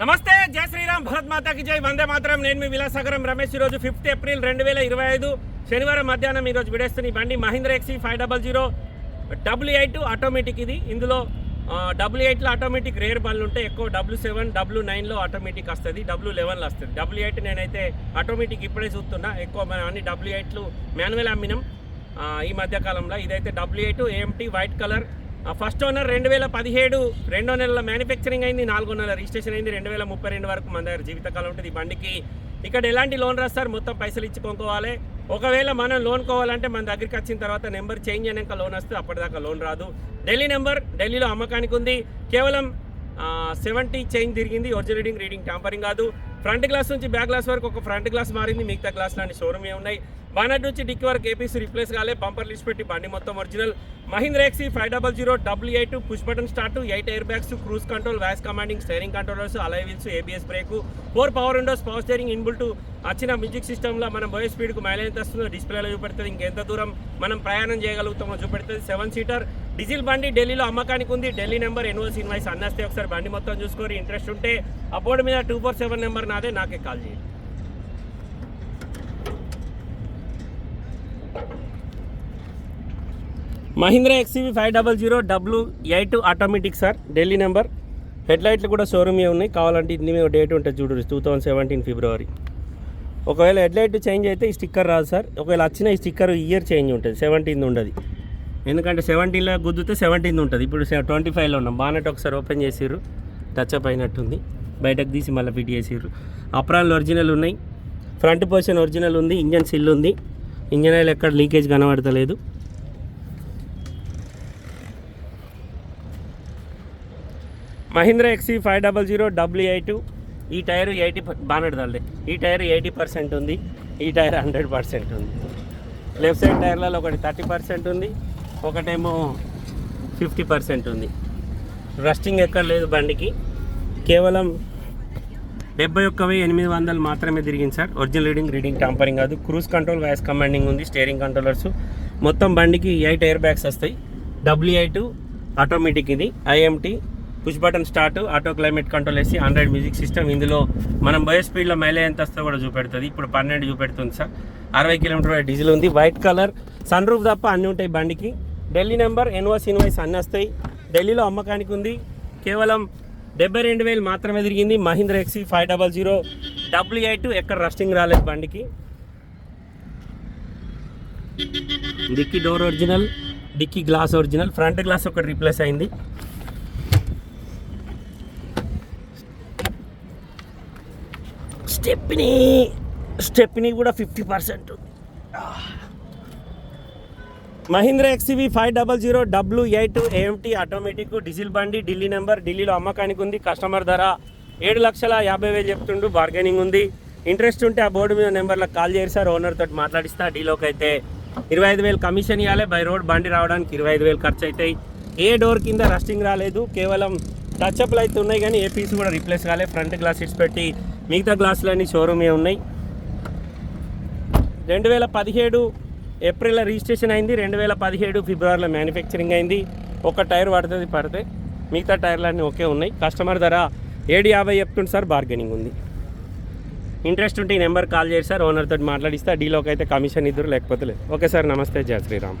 నమస్తే జై శ్రీరామ్ భరత్ మాతాకి జై వందే మాత్రం. నేను మీ విలాసాగరం రమేష్. ఈరోజు ఫిఫ్త్ ఏప్రిల్ రెండు వేల ఇరవై ఐదు శనివారం మధ్యాహ్నం ఈరోజు విడేస్తున్న ఈ బండి Mahindra XUV five double zero W eight automatic ఇది. ఇందులో డబ్ల్యూ ఎయిట్లో ఆటోమేటిక్ రేర్ బండ్లు ఉంటాయి ఎక్కువ డబ్ల్యూ సెవెన్ డబ్ల్యూ నైన్లో ఆటోమేటిక్ వస్తుంది డబ్ల్యూ లెవెన్లో వస్తుంది. డబ్ల్యూ ఎయిట్ నేనైతే ఆటోమేటిక్ ఇప్పుడే చూస్తున్నా. ఎక్కువ మనం అన్ని డబ్ల్యూ ఎయిట్లు మాన్యువల్ అమ్మినాం ఈ మధ్యకాలంలో. ఇదైతే W eight AMT white colour first owner రెండు వేల పదిహేడు రెండో నెలల మ్యానుఫ్యాక్చరింగ్ అయింది నాలుగో నెల రిజిస్ట్రేషన్ అయింది రెండు వేల ముప్పై రెండు వరకు మన దగ్గర జీవితకాలం ఉంటుంది ఈ బండికి. ఇక్కడ ఎలాంటి లోన్ రాస్తారు మొత్తం పైసలు ఇచ్చి కొనుక్కోవాలి. ఒకవేళ మనం లోన్ కోవాలంటే మన దగ్గరికి వచ్చిన తర్వాత నెంబర్ చేంజ్ అయినాక లోన్ వస్తే అప్పటిదాకా లోన్ రాదు. ఢిల్లీ నెంబర్ ఢిల్లీలో అమ్మకానికి ఉంది. కేవలం సెవెంటీ చేంజ్ తిరిగింది ఒరిజినల్ రీడింగ్ రీడింగ్ ట్యాంపరింగ్ కాదు. ఫ్రంట్ గ్లాస్ నుంచి బ్యాక్ గ్లాస్ వరకు ఒక ఫ్రంట్ గ్లాస్ మారింది మిగతా గ్లాస్ లాంటి షోరూమ్ ఉన్నాయి. బానట్ నుంచి డిక్కి వరకు ఏపీసీ రిప్లేస్ కాలే. బంపర్ లిస్ట్ పెట్టి బండి మొత్తం original Mahindra XUV five double zero W eight push button start eight air bags cruise control voice commanding steering controllers alloy wheels ABS brake four power windows power steering inbuilt వచ్చిన music సిస్టంలో మనం bio స్పీడ్కు mileage ఎంత వస్తుందో డిస్ప్లేలో చూపెడుతుంది. ఇంకెంత దూరం మనం ప్రయాణం చేయగలుగుతామో చూపెడుతుంది. సెవెన్ సీటర్ డీజిల్ బండి ఢిల్లీలో అమ్మకానికి ఉంది. ఢిల్లీ నెంబర్ ఎన్ఓసి ఇన్వాయిస్ అన్నస్తే ఒకసారి బండి మొత్తం చూసుకొని ఇంట్రెస్ట్ ఉంటే అపోర్డ్ మీద టూ ఫోర్ సెవెన్ నెంబర్ నాదే. నాకే కాల్ చేయండి. Mahindra XUV five double zero W eight automatic sir Delhi number head లైట్లు కూడా షోరూమే ఉన్నాయి. కావాలంటే ఇది మీద డేట్ ఉంటుంది చూడు టూ థౌసండ్ సెవెంటీన్ ఫిబ్రవరి ఒకవేళ హెడ్ లైట్ చేంజ్ అయితే ఈ స్టిక్కర్ రాదు సార్ ఒకవేళ వచ్చిన ఈ స్టిక్కర్ ఇయర్ చేంజ్ ఉంటుంది. సెవెంటీన్ ఉండదు. ఎందుకంటే సెవెంటీన్లో గుద్దితే సెవెంటీన్ ఉంటుంది. ఇప్పుడు ట్వంటీ ఫైవ్లో ఉన్నాం. బానట్ ఒకసారి ఓపెన్ చేసిర్రు. టచ్ అప్ అయినట్టుంది. బయటకు తీసి మళ్ళీ ఫిట్ చేసిర్రు. అప్రాన్లు ఒరిజినల్ ఉన్నాయి. ఫ్రంట్ పొజిషన్ ఒరిజినల్ ఉంది. ఇంజన్ సిల్ ఉంది. ఇంజన్ ఆయిల్ ఎక్కడ లీకేజ్ కనబడతలేదు. Mahindra XUV five double zero W eight ఈ టైర్ ఎయిటీ బానట్ ఈ టైర్ ఎయిటీ పర్సెంట్ ఉంది. ఈ టైర్ హండ్రెడ్ పర్సెంట్ ఉంది. లెఫ్ట్ సైడ్ టైర్లలో ఒకటి థర్టీ పర్సెంట్ ఉంది. ఒకటేమో ఫిఫ్టీ పర్సెంట్ ఉంది. రస్టింగ్ ఎక్కడ లేదు బండికి. కేవలం డెబ్బై ఒక్క వెయ్యి ఎనిమిది వందలు మాత్రమే తిరిగింది sir. Original reading reading tampering కాదు. క్రూజ్ కంట్రోల్ వాయిస్ కమాండింగ్ ఉంది. స్టీరింగ్ కంట్రోలర్స్ మొత్తం బండికి ఎయిట్ ఎయిర్ బ్యాగ్స్ వస్తాయి. డబ్ల్యూ ఎయిట్ ఆటోమేటిక్ ఇది. IMT push button start auto climate control వేసి ఆండ్రాయిడ్ మ్యూజిక్ సిస్టమ్ ఇందులో మనం బయో స్పీడ్లో మైలేజ్ ఎంత వస్తుందో కూడా చూపెడుతుంది. ఇప్పుడు పన్నెండు చూపెడుతుంది సార్. అరవై కిలోమీటర్ డీజిల్ ఉంది. వైట్ కలర్ సన్ రూఫ్ తప్ప అన్నీ ఉంటాయి బండికి. ఢిల్లీ నెంబర్ ఎన్వాస్ ఇన్వాయిస్ అన్నీ వస్తాయి. ఢిల్లీలో అమ్మకానికి ఉంది. కేవలం డెబ్బై రెండు వేలు మాత్రమే తిరిగింది. Mahindra XUV five double zero W eight ఎక్కడ రస్టింగ్ రాలేదు బండికి. Dicky door original dicky glass original. Front glass ఒకటి రీప్లేస్ అయింది. స్టెప్ని స్టెప్ని కూడా fifty percent Mahindra XUV five double zero W eight AMT automatic diesel బండి Delhi number ఢిల్లీలో అమ్మకానికి ఉంది కస్టమర్ ధర ఏడు లక్షల యాభై వేలు చెప్తుండు బార్గెనింగ్ ఉంది. ఇంట్రెస్ట్ ఉంటే ఆ బోర్డు మీద నెంబర్లకు కాల్ చేయరు సార్ ఓనర్ తోటి మాట్లాడిస్తా డీలోకి అయితే ఇరవై ఐదు వేలు కమిషన్ ఇవ్వాలి బై రోడ్ బండి రావడానికి ఇరవై ఐదు వేలు ఖర్చు అవుతాయి ఏ డోర్ కింద రస్టింగ్ రాలేదు కేవలం టచ్అప్లు అయితే ఉన్నాయి కానీ ఏ పీస్ కూడా రీప్లేస్ కాలేదు ఫ్రంట్ గ్లాస్ సీట్స్ పెట్టి మిగతా గ్లాసులన్నీ షోరూమే ఉన్నాయి. రెండు వేల పదిహేడు ఏప్రిల్లో రిజిస్ట్రేషన్ అయింది. రెండు వేల పదిహేడు ఫిబ్రవరిలో మ్యానుఫ్యాక్చరింగ్ అయింది. ఒక టైర్ పడుతుంది పడితే మిగతా టైర్లన్నీ ఒకే ఉన్నాయి. కస్టమర్ ధర ఏడు యాభై చెప్తుంది సార్ బార్గెనింగ్ ఉంది. ఇంట్రెస్ట్ ఉంటే ఈ నెంబర్ కాల్ చేసి సార్ ఓనర్ తోటి మాట్లాడిస్తే. డీలోకి అయితే కమిషన్ ఇద్దరు లేకపోతే లేదు. ఓకే సార్ నమస్తే జయ శ్రీరామ్.